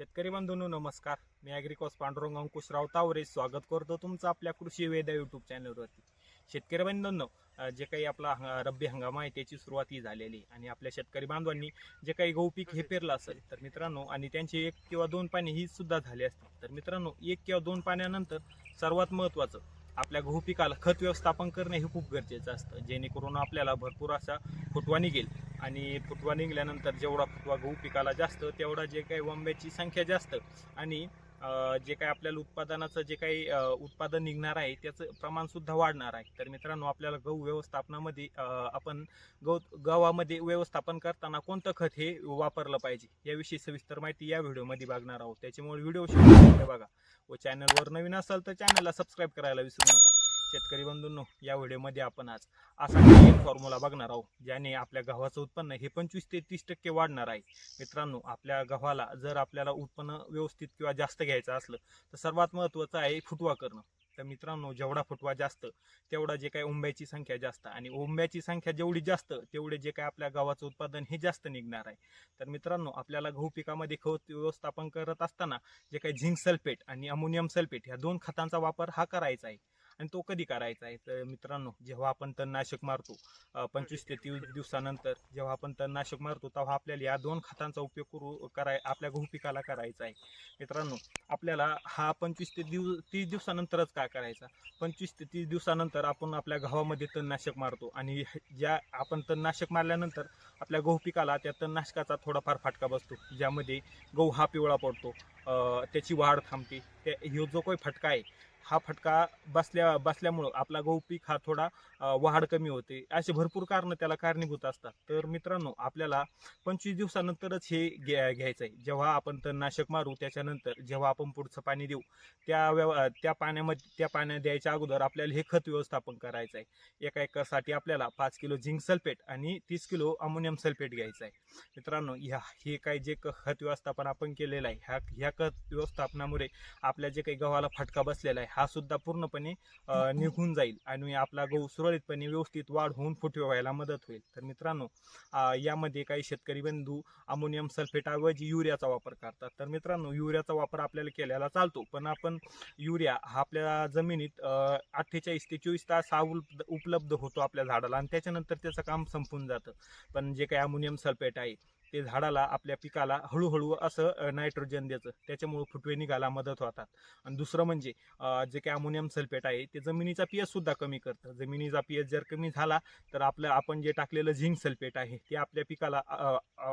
शेतकरी बंधूंनो नमस्कार. मी ॲग्रिकॉस पांडुरंग अंकुशराव तावरे स्वागत करतो तुमचं आपल्या कृषी वेदा यूट्यूब चॅनलवरती शेतकरी बांधवांनो जे काही आपला हंगा- रब्बी हंगाम आहे त्याची सुरुवाती झालेली आणि आपल्या शेतकरी बांधवांनी जे काही गहू पीक हे पेरलं असेल तर मित्रांनो आणि त्यांची एक किंवा दोन पाणी ही सुद्धा झाली असतील. तर मित्रांनो एक किंवा दोन पाण्यानंतर सर्वात महत्त्वाचं आपल्या गहू पिकाला खत व्यवस्थापन करणे हे खूप गरजेचं असतं. जेणेकरून आपल्याला भरपूर असा फुटवा निघेल. आणि फुटवा निघाल्यानंतर जेवढा फुटवा गहू पिकाला जास्त तेवढा जे काही वंब्याची संख्या जास्त आणि जे काही आपल्याला उत्पादनाचं जे काही उत्पादन निघणार आहे त्याचं प्रमाणसुद्धा वाढणार आहे. तर मित्रांनो आपल्याला गहू व्यवस्थापनामध्ये आपण गौ गव्हामध्ये व्यवस्थापन करताना कोणतं खत हे वापरलं पाहिजे याविषयी सविस्तर माहिती या व्हिडिओमध्ये बघणार आहोत. त्याच्यामुळे व्हिडिओ शेवटपर्यंत बघा. व चॅनलवर नवीन असाल तर चॅनलला सबस्क्राईब करायला विसरू नका. शेतकरी बंधूंनो या व्हिडिओमध्ये आपण आज असा एक फॉर्म्युला बघणार आहोत ज्याने आपल्या गव्हाचं उत्पन्न हे पंचवीस ते तीस टक्के वाढणार आहे. मित्रांनो आपल्या गव्हाला जर आपल्याला उत्पन्न व्यवस्थित किंवा जास्त घ्यायचं असलं तर सर्वात महत्त्वाचं आहे फुटवा करणं. तर मित्रांनो जेवढा फुटवा जास्त तेवढा जे काही ओंब्याची संख्या जास्त आणि ओंब्याची संख्या जेवढी जास्त तेवढे जे काही आपल्या गव्हाचं उत्पादन हे जास्त निघणार आहे. तर मित्रांनो आपल्याला गहू पिकामध्ये खत व्यवस्थापन करत असताना जे काही झिंक सल्फेट आणि अमोनियम सल्फेट ह्या दोन खतांचा वापर हा करायचा आहे. आणि तो कधी करायचा आहे? तर मित्रांनो जेव्हा आपण तणनाशक मारतो पंचवीस ते तीस दिवसानंतर जेव्हा आपण तणनाशक मारतो तेव्हा आपल्याला या दोन खतांचा उपयोग करू कराय आपल्या गहू पिकाला करायचा आहे. मित्रांनो आपल्याला हा पंचवीस ते दिव तीस दिवसानंतरच काय करायचा? पंचवीस ते तीस दिवसानंतर आपण आपल्या गव्हामध्ये तणनाशक मारतो आणि ज्या आपण तणनाशक मारल्यानंतर आपल्या गहू पिकाला त्या तणनाशकाचा थोडाफार फाटका बसतो ज्यामध्ये गहू हा पिवळा पडतो. त्याची वाढ थांबते. त्या ह्यो जो काही फटका आहे हा फटका बसल्या बसल्यामुळं आपला गहू पीक हा थोडा वाढ कमी होते. असे भरपूर कारणं त्याला कारणीभूत असतात. तर मित्रांनो आपल्याला पंचवीस दिवसानंतरच हे घ्या घ्यायचं आहे. जेव्हा आपण तणनाशक मारू त्याच्यानंतर जेव्हा आपण पुढचं पाणी देऊ त्या व्यव त्या पाण्यामध्ये त्या पाण्या द्यायच्या अगोदर आपल्याला हे खत व्यवस्थापन करायचं आहे. एका एकरसाठी आपल्याला पाच किलो झिंक सल्फेट आणि तीस किलो अमोनियम सल्फेट घ्यायचं आहे. मित्रांनो ह्या हे काही जे क- खत व्यवस्थापन आपण केलेलं आहे ह्या ह्या खत व्यवस्थापनामुळे आपल्या जे काही गव्हाला फटका बसलेला आहे हा सुद्धा पूर्णपणे निघून जाईल आणि आपला गहू सुरळीतपणे व्यवस्थित वाढ होऊन फुटवे व्हायला मदत होईल. तर मित्रांनो यामध्ये काही शेतकरी बंधू अमोनियम सल्फेटऐवजी युरियाचा वापर करतात. तर मित्रांनो युरियाचा वापर आपल्याला केलेला चालतो पण आपण युरिया हा आपल्या जमिनीत अठ्ठेचाळीस ते चोवीस तास हा उपलब्ध होतो आपल्या झाडाला आणि त्याच्यानंतर त्याचं काम संपून जातं. पण जे काही अमोनियम सल्फेट आहे ते झाडाला आपल्या पिकाला हळूहळू असं नायट्रोजन द्यायचं. त्याच्यामुळे फुटवे निघायला मदत होतात. आणि दुसरं म्हणजे जे काही अमोनियम सल्फेट आहे ते जमिनीचा पीएच सुद्धा कमी करतं. जमिनीचा पीएच जर कमी झाला तर आपलं आपण जे टाकलेलं झिंक सल्फेट आहे ते आपल्या पिकाला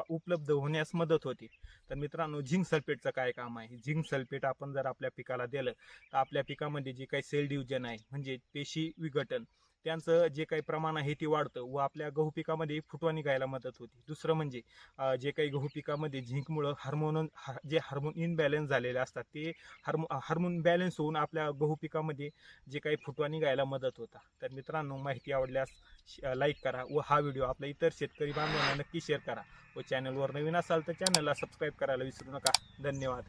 उपलब्ध होण्यास मदत होते. तर मित्रांनो झिंक सल्फेटचं काय काम आहे? झिंक सल्फेट आपण जर आपल्या पिकाला दिलं तर आपल्या पिकामध्ये जे काही सेल डिव्हिजन आहे म्हणजे पेशी विघटन त्यांचं जे काही प्रमाण आहे ते वाढतं व आपल्या गहू पिकामध्ये फुटवा निघायला मदत होते. दुसरं म्हणजे जे काही गहू पिकामध्ये झिंकमुळं हार्मोन जे हार्मोन इनबॅलन्स झालेले असतात ते हार्मो हार्मोन बॅलन्स होऊन आपल्या गहू पिकामध्ये जे काही फुटवा निघायला मदत होता. तर मित्रांनो माहिती आवडल्यास लाईक करा व हा व्हिडिओ आपल्या इतर शेतकरी बांधवांना नक्की शेअर करा व चॅनलवर नवीन असाल तर चॅनलला सबस्क्राईब करायला विसरू नका. धन्यवाद.